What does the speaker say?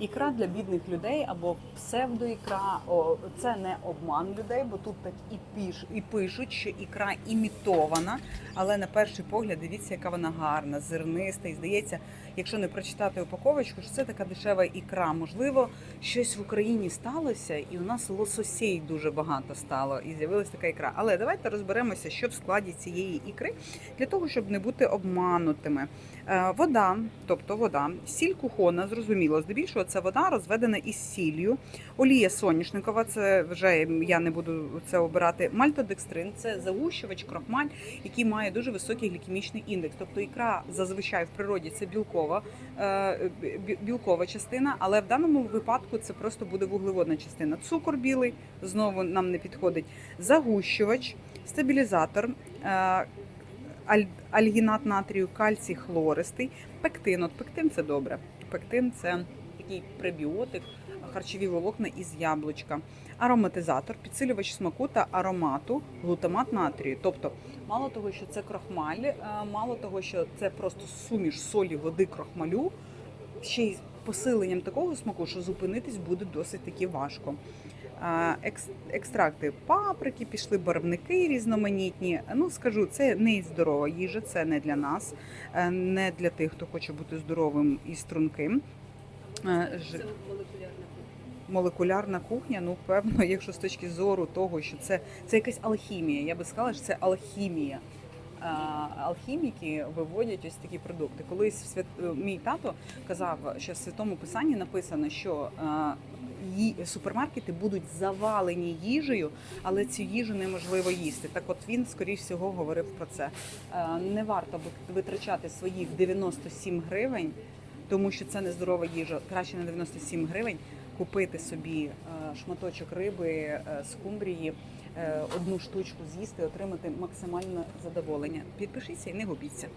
Ікра для бідних людей або псевдоікра. О, це не обман людей, бо тут так і піш, і пишуть, що ікра імітована. Але на перший погляд дивіться, яка вона гарна, зерниста. І здається, якщо не прочитати упаковочку, що це така дешева ікра. Можливо, щось в Україні сталося, і у нас лососей дуже багато стало, і з'явилася така ікра. Але давайте розберемося, що в складі цієї ікри, для того, щоб не бути обманутими. Е, Вода, тобто вода, сіль кухона, зрозуміло, здебільшого це вода розведена із сіллю. Олія соняшникова, це вже я не буду це обирати. Мальтодекстрин це загущувач, крохмаль, який має дуже високий глікемічний індекс. Тобто ікра зазвичай в природі це білкова, е, білкова частина, але в даному випадку це просто буде вуглеводна частина. Цукор білий знову нам не підходить. Загущувач, стабілізатор. е, аль- альгінат натрію, кальцій хлористий, пектин. От пектин це добре. Пектин це такий пребіотик, харчові волокна із яблучка, ароматизатор, підсилювач смаку та аромату, глутамат натрію. Тобто, мало того, що це крохмаль, е, мало того, що це просто суміш солі, води, крохмалю, ще й посиленням такого смаку, що зупинитись буде досить таки важко. Екстракти паприки, пішли барвники різноманітні. Ну скажу, це не здорова їжа, це не для нас, е, не для тих, хто хоче бути здоровим і струнким. Це молекулярна Молекулярна кухня, ну певно, якщо з точки зору того, що це, це якась алхімія. Я би сказала, що це алхімія. А, Алхіміки виводять ось такі продукти. Колись свят... е, мій тато казав, що в святому писанні написано, що е, ї- супермаркети будуть завалені їжею, але цю їжу неможливо їсти. Так, от він, скоріш всього, говорив про це. Е, Не варто ви- витрачати своїх 97 гривень, тому що це нездорова їжа. Краще на 97 гривень купити собі е, шматочок риби, е, скумбрії, е, одну штучку з'їсти, отримати максимальне задоволення. Підпишіться і не губіться.